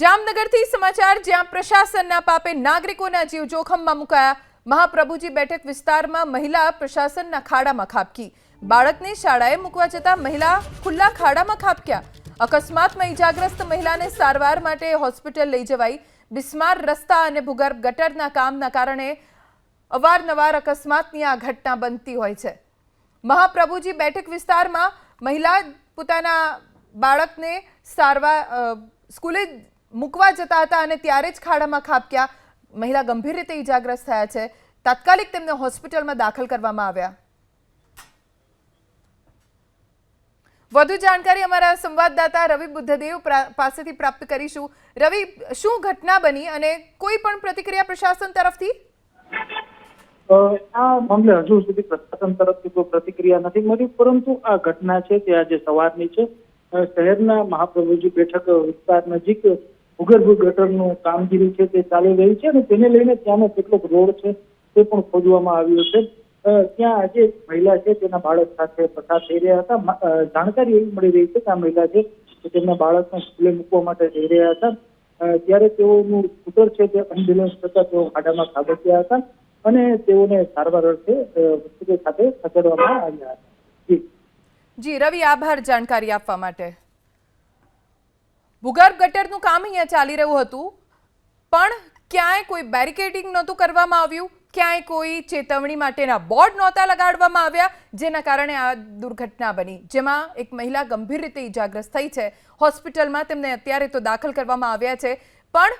જામનગરથી સમાચાર, જ્યાં પ્રશાસનના પાપે નાગરિકોના જીવ જોખમમાં મુકાયા. મહાપ્રભુજી બેઠક વિસ્તારમાં મહિલા પ્રશાસનના ખાડામાં ખાબકી. બાળકને શાળાએ મૂકવા જતા મહિલા ખુલ્લા ખાડામાં ખાબક્યા. અકસ્માતમાં ઇજાગ્રસ્ત મહિલાને સારવાર માટે હોસ્પિટલ લઈ જવાઈ. બિસ્માર રસ્તા અને ભૂગર્ભ ગટરના કામના કારણે અવારનવાર અકસ્માતની આ ઘટના બનતી હોય છે. મહાપ્રભુજી બેઠક વિસ્તારમાં મહિલા પોતાના બાળકને સારવાર સ્કૂલે મૂકવા જતા હતા અને ત્યારે જ ખાડામાં ખાબક્યા. મહિલા ગંભીર રીતે ઈજાગ્રસ્ત થયા છે. તાત્કાલિક તેમને હોસ્પિટલમાં દાખલ કરવામાં આવ્યા. વધુ જાણકારી અમારા સંવાદદાતા રવિ બુદ્ધદેવ પાસેથી પ્રાપ્ત કરીશું. રવિ, શું ઘટના બની અને કોઈ પણ પ્રતિક્રિયા પ્રશાસન તરફથી? આ મામલે હજુ સુધી પ્રશાસન તરફથી કોઈ પ્રતિક્રિયા નથી મળી, પરંતુ આ ઘટના છે તે આજે સવારની છે. શહેરના મહાપ્રભુજી બેઠક વિસ્તાર નજીક ભૂગર્ભ ગટરનું કામગીરી છે તે ચાલી રહી છે અને તેને લઈને ત્યાંનો કેટલોક રોડ છે તે પણ ખોદવામાં આવ્યો છે. ત્યાં આજે મહિલા છે, તેના બાળક સાથે પસાર થઈ રહ્યા હતા. જાણકારી એવી મળી રહી છે કે આ મહિલા છે તેમના બાળકને સ્કૂલે મૂકવા માટે જઈ રહ્યા હતા. ત્યારે તેઓનું સ્કૂટર છે તે અનબેલેન્સ થતા તેઓ ખાડામાં ખાબક્યા હતા અને તેઓને સારવાર અર્થે હોસ્પિટલ ખાતે ખસેડવામાં આવ્યા હતા. જી. જી, રવિ, આભાર જાણકારી આપવા માટે. ભૂગર્ભ ગટરનું કામ અહીંયા ચાલી રહ્યું હતું. પણ ક્યાંય કોઈ બેરિકેડિંગ નહોતું કરવામાં આવ્યું. ક્યાંય કોઈ ચેતવણી માટેના બોર્ડ નહોતા લગાડવામાં આવ્યા, જેના કારણે આ દુર્ઘટના બની. જેમાં એક મહિલા ગંભીર રીતે ઇજાગ્રસ્ત થઈ છે. હોસ્પિટલમાં તેમને અત્યારે તો દાખલ કરવામાં આવ્યા છે. પણ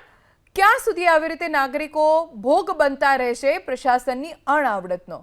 ક્યાં સુધી આવી રીતે નાગરિકો ભોગ બનતા રહેશે, પ્રશાસનની અણઆવડતનો